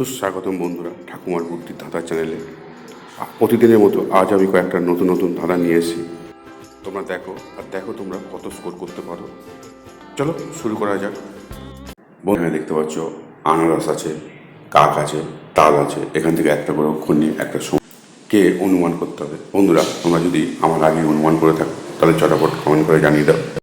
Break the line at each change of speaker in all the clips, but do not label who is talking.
সুস্বাগতম বন্ধুরা ঠাকুমার বুদ্ধির ধাঁধা চ্যানেলে। প্রতিদিনের মতো আজ আমি কয়েকটা নতুন নতুন ধাঁধা নিয়ে এসেছি। তোমরা দেখো, আর দেখো তোমরা কত স্কোর করতে পারো। চলো শুরু করা যাক। বন্ধুরা দেখতে পাচ্ছ, আনারস আছে, কাক আছে, তাল আছে। এখান থেকে একটা করে অক্ষর নিয়ে একটা কে অনুমান করতে হবে? বন্ধুরা, তোমরা যদি আমার আগে অনুমান করে থাকো, তাহলে চটাপট কমেন্ট করে জানিয়ে দাও।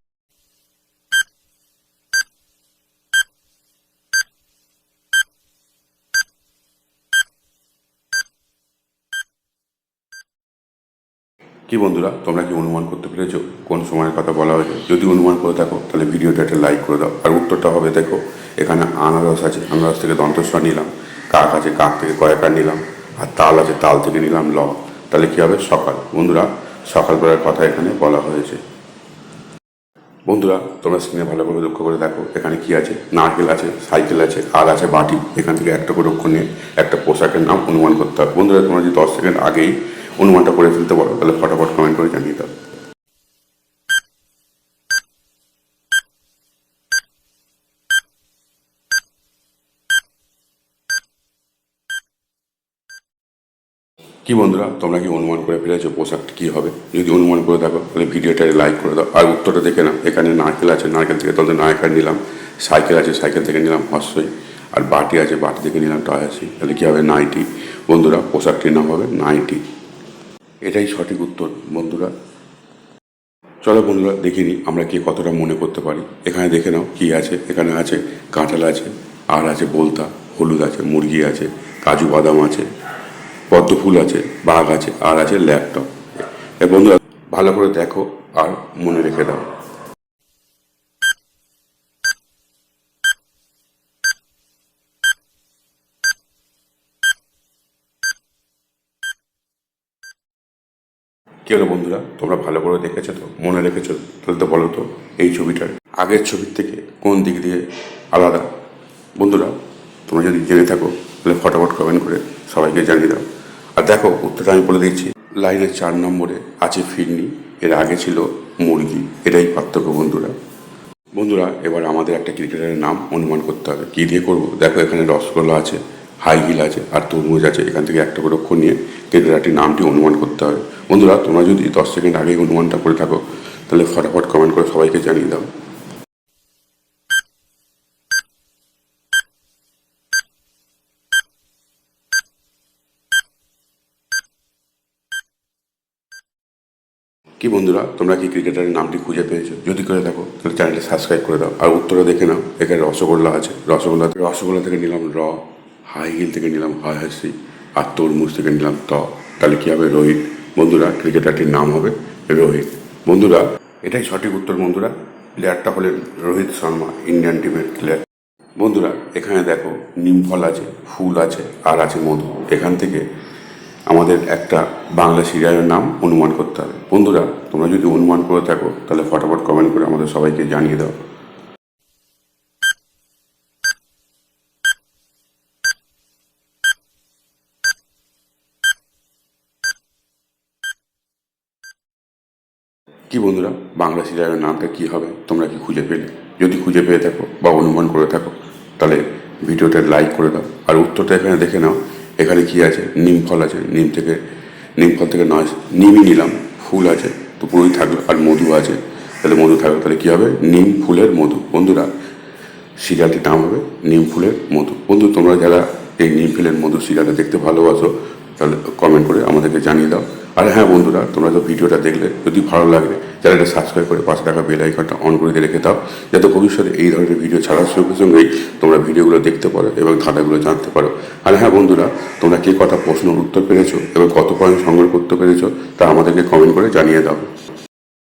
কি বন্ধুরা, তোমরা কি অনুমান করতে পেরেছ কোন সময়ের কথা বলা হয়েছে? যদি অনুমান করে থাকো, তাহলে ভিডিওটা একটা লাইক করে দাও। আর উত্তরটা হবে, দেখো, এখানে আনারস আছে। আনারস থেকে দন্তস্বর নিলাম, কাক আছে, কাক থেকে কয়েকার নিলাম, আর তাল আছে, তাল থেকে নিলাম ল তাহলে কী হবে? সকাল। বন্ধুরা, সকাল সকালবেলার কথা এখানে বলা হয়েছে। বন্ধুরা, তোমরা স্ক্রিনে ভালো করে লক্ষ্য করে দেখো, এখানে কি আছে? নারকেল আছে, সাইকেল আছে আর আছে, বাটি। এখান থেকে একটা করে অক্ষর নিয়ে একটা পোশাকের নাম অনুমান করতে হবে। বন্ধুরা, তোমরা যদি দশ সেকেন্ড আগেই অনুমানটা করে ফেলতে পারো, তাহলে ফটাফট কমেন্ট করে জানিয়ে দাও। কি বন্ধুরা, তোমরা কি অনুমান করে ফেলেছো পোশাকটা কি হবে? যদি অনুমান করে থাকো তাহলে ভিডিওটা লাইক করে দাও। আর উত্তরটা দেখে নাও, এখানে নারকেল আছে, নারকেল থেকে তাদের নায়কার নিলাম, সাইকেল আছে, সাইকেল থেকে নিলাম হর্ষই আর বাটি আছে, বাটি থেকে নিলাম টয় টয়াসি তাহলে কি হবে? নাইটি। বন্ধুরা, পোশাকটির নাম হবে নাইটি। এটাই সঠিক উত্তর, বন্ধুরা। চলো বন্ধুরা, দেখে নিই আমরা কে কতটা মনে করতে পারি। এখানে দেখে নাও কি আছে। এখানে আছে কাঁঠাল আছে, আর আছে বলতা, হলুদ আছে, মুরগি আছে, কাজু বাদাম আছে, পদ্ম ফুল আছে, বাঘ আছে, আর আছে ল্যাপটপ। বন্ধুরা, ভালো করে দেখো আর মনে রেখে দাও। কি হলো বন্ধুরা? তোমরা ভালো করে দেখেছ তো? মনে রেখেছো? তাহলে তো বলো তো, এই ছবিটার আগের ছবির থেকে কোন দিক দিয়ে আলাদা? বন্ধুরা, তোমরা যদি জেনে থাকো, তাহলে ফটাফট কমেন্ট করে সবাইকে জানিয়ে দাও। আর দেখো, উত্তরটা আমি বলে দিচ্ছি লাইনের চার নম্বরে আছে ফিরনি, এর আগে ছিল মুরগি। এটাই পার্থক্য, বন্ধুরা। বন্ধুরা, এবার আমাদের একটা ক্রিকেটারের নাম অনুমান করতে হবে। কী দিয়ে করব? দেখো, এখানে রসগোল্লা আছে, হাই হিল আছে, আর তরমুজ আছে। এখান থেকে একটা করে অক্ষর নিয়ে ক্রিকেটারটির নামটি অনুমান করতে হবে। বন্ধুরা, তোমরা যদি দশ সেকেন্ড আগে অনুমানটা করে থাকো, তাহলে ফটাফট কমেন্ট করে সবাইকে জানিয়ে দাও। কি বন্ধুরা, তোমরা কি ক্রিকেটারের নামটি খুঁজে পেয়েছ? যদি করে থাকো, তাহলে চ্যানেলটি সাবস্ক্রাইব করে দাও। আর উত্তরে দেখে নাও, এখানে রসগোল্লা আছে। রসগোল্লা রসগোল্লা থেকে নিলাম র হাই হিল থেকে নিলাম হাই হাসি, আর তরমুজ থেকে নিলাম ত। তাহলে কি হবে? রোহিত বন্ধুরা, ক্রিকেটারটির নাম হবে রোহিত। বন্ধুরা, এটাই সঠিক উত্তর, বন্ধুরা। প্লেয়ারটা হলেন রোহিত শর্মা, ইন্ডিয়ান টিমের প্লেয়ার বন্ধুরা, এখানে দেখো, নিম ফল আছে, ফুল আছে, আর আছে মধু। এখান থেকে আমাদের একটা বাংলা সিরিয়ালের নাম অনুমান করতে হবে। বন্ধুরা, তোমরা যদি অনুমান করে থাকো, তাহলে ফটাফট কমেন্ট করে আমাদের সবাইকে জানিয়ে দাও। কি বন্ধুরা, বাংলা সিরিয়ালের নামটা কি হবে? তোমরা কি খুঁজে পেলে? যদি খুঁজে পেয়ে থাকো বা অনুমান করে থাকো, তাহলে ভিডিওটা লাইক করে দাও। আর উত্তরটা এখানে দেখে নাও, এখানে কি আছে? নিম ফল আছে। নিম থেকে, নিম ফল থেকে নয়, নিমই নিলাম। ফুল আছে, তো পুরোই থাকল। আর মধু আছে, তাহলে মধু থাকবে তাহলে কী হবে? নিম ফুলের মধু। বন্ধুরা, সিরিয়ালটির নাম হবে নিম ফুলের মধু। বন্ধু, তোমরা যারা এই নিম ফুলের মধু সিরিয়ালটা দেখতে ভালোবাসো তাহলে কমেন্ট করে আমাদেরকে জানিয়ে দাও। আর হ্যাঁ বন্ধুরা, তোমরা তো ভিডিওটা দেখলে, যদি ভালো লাগে এটা সাবস্ক্রাইব করে পাঁচ টাকা বেল আইকনটা অন করে দিয়ে রেখে দাও, যাতে ভবিষ্যতে এই ধরনের ভিডিও ছাড়ার সঙ্গে সঙ্গেই তোমরা ভিডিওগুলো দেখতে পারো এবং ধাঁধাগুলো জানতে পারো। আর হ্যাঁ বন্ধুরা, তোমরা কে কথা প্রশ্ন উত্তর পেরেছ এবং কত পয়েন্ট সংগ্রহ করতে পেরেছ, তা আমাদেরকে কমেন্ট করে জানিয়ে দাও।